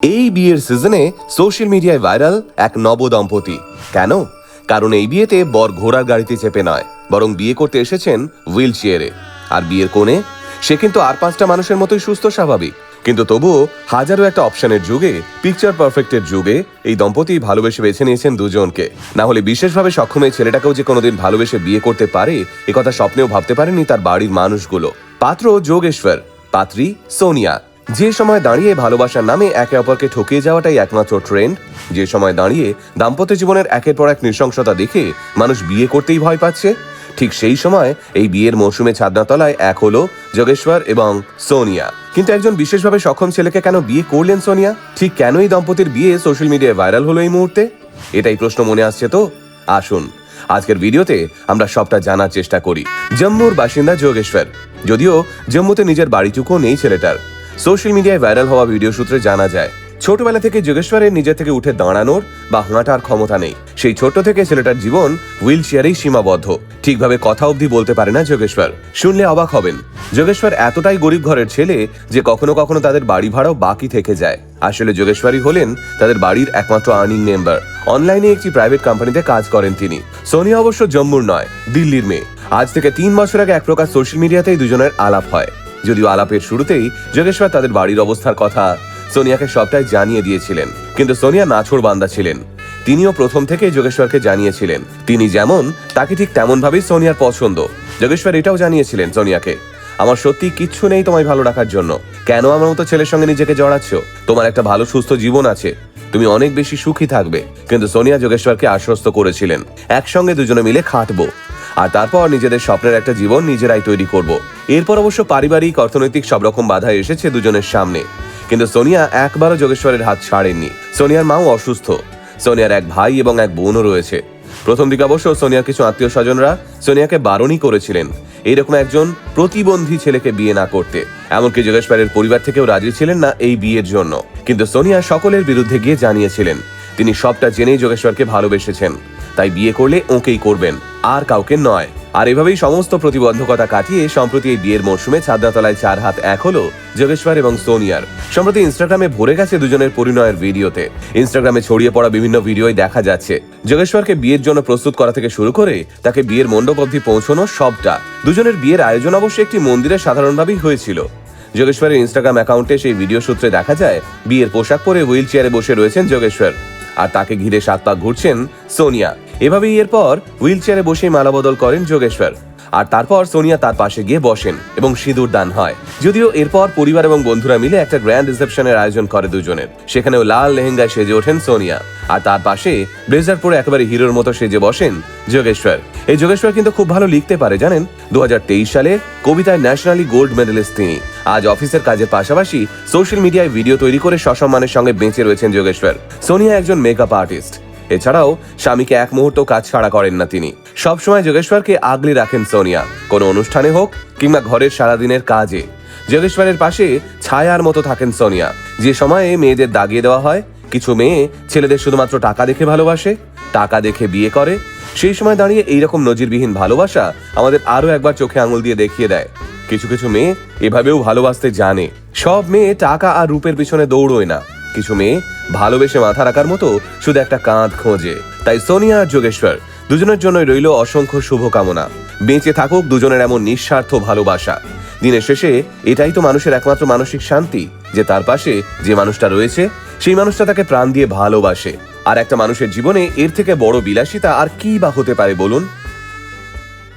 এই বিয়ের সিজনে সোশ্যাল মিডিয়ায় ভাইরাল এক নব দম্পতি কেন? কারণ এই বিয়েতে বর ঘোড়ার গাড়িতে চেপে নয়, বরং বিয়ে করতে এসেছেন হুইল চেয়ারে আর বিয়ের কোণে? সে কিন্তু আর পাঁচটা মানুষের মতোই সুস্থ, স্বাভাবিক। কিন্তু তবুও হাজারো একটা অপশনের যুগে পিকচার পারফেক্টের যুগে, এই দম্পতি ভালোবেসে বেছে নিয়েছেন দুজনকে। না হলে বিশেষভাবে সক্ষম এই ছেলেটাকেও যে কোনোদিন ভালোবেসে বিয়ে করতে পারে, এ কথা স্বপ্নেও ভাবতে পারেনি তার বাড়ির মানুষগুলো। পাত্র যোগেশ্বর, পাত্রী সোনিয়া। যে সময় দাঁড়িয়ে ভালোবাসার নামে একে অপরকে ঠকিয়ে যাওয়াটাই একমাত্র ট্রেন্ড যে সময় দাঁড়িয়ে দাম্পত্য জীবনের একের পর এক নৃশংসতা দেখে মানুষ বিয়ে করতেই ভয় পাচ্ছে, ঠিক সেই সময় এই বিয়ের মৌসুমে ছাদনাতলায় এক হলো যোগেশ্বর এবং সোনিয়া। কিন্তু একজন বিশেষভাবে সক্ষম ছেলেকে কেন বিয়ে করলেন সোনিয়া? ঠিক কেন এই দম্পতির বিয়ে সোশ্যাল মিডিয়ায় ভাইরাল হলো এই মুহূর্তে? এটাই প্রশ্ন মনে আসছে তো? আসুন, আজকের ভিডিওতে আমরা সবটা জানার চেষ্টা করি। জম্মুর বাসিন্দা যোগেশ্বর, যদিও জম্মুতে নিজের বাড়িটুকু নেই ছেলেটার। সোশ্যাল মিডিয়ায় ভাইরাল হওয়া ভিডিও সূত্রে জানা যায়, ছোটবেলা থেকে যোগেশ্বরের নিজে থেকে উঠে দাঁড়ানোর বা হাঁটার ক্ষমতা নেই। সেই ছোট্ট থেকে ছেলেটার জীবন হুইল চেয়ারেই সীমাবদ্ধ। ঠিকভাবে কথা অবধি বলতে পারে না যোগেশ্বর। শুনলে অবাক হবেন। যোগেশ্বর এতটাই গরিব ঘরের ছেলে যে কখনো কখনো তাদের বাড়ি ভাড়াও বাকি থেকে যায়। আসলে যোগেশ্বরই হলেন তাদের বাড়ির একমাত্র আর্নিং মেম্বার অনলাইনে একটি প্রাইভেট কোম্পানিতে কাজ করেন তিনি। সোনিয়া অবশ্য জম্মুর নয়, দিল্লির মেয়ে। আজ থেকে তিন বছর আগে এক প্রকার সোশ্যাল মিডিয়াতেই দুজনের আলাপ হয়। যদিও আলাপের শুরুতেই যোগেশ্বর তাদের বাড়ির অবস্থার কথা সোনিয়াকে সবটাই জানিয়ে দিয়েছিলেন। কিন্তু সোনিয়া নাছোড় বান্দা ছিলেন। তিনিও প্রথম থেকেই যোগেশ্বরকে জানিয়েছিলেন। তিনি যেমন, তাকে ঠিক তেমন ভাবেই সোনিয়ার পছন্দ। যোগেশ্বর এটাও জানিয়েছিলেন সোনিয়াকে, আমার সত্যি কিচ্ছু নেই তোমায় ভালো রাখার জন্য। কেন আমার মতো ছেলের সঙ্গে নিজেকে জড়াচ্ছ? তোমার একটা ভালো, সুস্থ জীবন আছে। তুমি অনেক বেশি সুখী থাকবে। কিন্তু সোনিয়া যোগেশ্বরকে আশ্বস্ত করেছিলেন, একসঙ্গে দুজনে মিলে খাটবো। আর তারপর নিজেদের স্বপ্নের একটা জীবন নিজেরাই তৈরি করব। এরপর অবশ্য পারিবারিক, অর্থনৈতিক সব রকম বাধা এসেছে দুজনের সামনে। কিন্তু সোনিয়া একবারও যোগেশ্বরের হাত ছাড়েননি। সোনিয়ার মাও অসুস্থ। সোনিয়ার এক ভাই এবং এক বোনও রয়েছে। প্রথম দিকে অবশ্য সোনিয়ার কিছু আত্মীয় স্বজনরা সোনিয়াকে বারণই করেছিলেন। এইরকম একজন প্রতিবন্ধী ছেলেকে বিয়ে না করতে। এমনকি যোগেশ্বরের পরিবার থেকেও রাজি ছিলেন না এই বিয়ের জন্য। কিন্তু সোনিয়া সকলের বিরুদ্ধে গিয়ে জানিয়েছিলেন, তিনি সবটা জেনেই যোগেশ্বরকে ভালোবেসেছেন। তাই বিয়ে করলে ওকেই করবেন, আর কাউকে নয়। আর এভাবেই সমস্ত প্রতিবন্ধকতা কাটিয়ে, সম্প্রতি এই বিয়ের মরশুমে ছাদনাতলায় চার হাত এক হলো যোগেশ্বর এবং সোনিয়ার। সম্প্রতি ইনস্টাগ্রামে ভরে গেছে দুজনের পরিণয়ের ভিডিওতে। ইনস্টাগ্রামে ছড়িয়ে পড়া বিভিন্ন ভিডিওই দেখা যাচ্ছে। যোগেশ্বরকে বিয়ের জন্য প্রস্তুত করা থেকে শুরু করে তাকে বিয়ের মণ্ডপ অবধি পৌঁছানো সবটা। দুজনের বিয়ের আয়োজন অবশ্য একটি মন্দিরে সাধারণভাবেই হয়েছিল। যোগেশ্বরের ইনস্টাগ্রাম অ্যাকাউন্টে সেই ভিডিও সূত্রে দেখা যায়, বিয়ের পোশাক পরে হুইল চেয়ারে বসে রয়েছেন যোগেশ্বর। আর তাকে ঘিরে সাত পাক ঘুরছেন সোনিয়া। এভাবেই এরপর হুইল চেয়ারে বসে মালাবদল করেন যোগেশ্বর। আর তারপর সোনিয়া তার পাশে গিয়ে বসেন এবং সিঁদুর দান হয়। যদিও এরপর পরিবার এবং বন্ধুরা মিলে একটা গ্র্যান্ড রিসেপশনের আয়োজন করে দুজনের। সেখানেও লাল লেহেঙ্গায় সেজে ওঠেন সোনিয়া। আর তার পাশে ব্লেজার পরে একেবারে হিরোর মতো সেজে বসেন যোগেশ্বর। এই যোগেশ্বর কিন্তু খুব ভালো লিখতে পারে, জানেন? দু হাজার তেইশ সালে কবিতায় ন্যাশনালি গোল্ড মেডেলিস্ট তিনি। আজ অফিসের কাজের পাশাপাশি সোশ্যাল মিডিয়ায় ভিডিও তৈরি করে সসম্মানের সঙ্গে বেঁচে রয়েছেন যোগেশ্বর। সোনিয়া একজন মেকআপ আর্টিস্ট এছাড়াও স্বামীকে এক মুহূর্ত কাজ ছাড়া করেন না তিনি। সবসময় যোগেশ্বরকে আগলে রাখেন সোনিয়া। কোনো অনুষ্ঠানে হোক কিংবা ঘরের সারাদিনের কাজে, যোগেশ্বরের পাশে ছায়ার মতো থাকেন সোনিয়া। যে সময়ে মেয়েদের দাগিয়ে দেওয়া হয়, কিছু মেয়ে ছেলেদের শুধুমাত্র টাকা দেখে ভালোবাসে, টাকা দেখে বিয়ে করে, সেই সময় দাঁড়িয়ে এইরকম নজিরবিহীন ভালোবাসা আমাদের আরও একবার চোখে আঙুল দিয়ে দেখিয়ে দেয়। কিছু কিছু মেয়ে এভাবেও ভালোবাসতে জানে। সব মেয়ে টাকা আর রূপের পিছনে দৌড়োয় না। কিছু মেয়ে ভালোবেসে মাথা রাখার মতো শুধু একটা কাঁধ খোঁজে। তাই সোনিয়া আর যোগেশ্বর দুজনের জন্যই রইল অসংখ্য শুভকামনা। বেঁচে থাকুক দুজনের এমন নিঃস্বার্থ ভালোবাসা। দিনের শেষে এটাই তো মানুষের একমাত্র মানসিক শান্তি, যে তার পাশে যে মানুষটা রয়েছে, সেই মানুষটা তাকে প্রাণ দিয়ে ভালোবাসে। আর একটা মানুষের জীবনে এর থেকে বড় বিলাসিতা আর কি বা হতে পারে বলুন?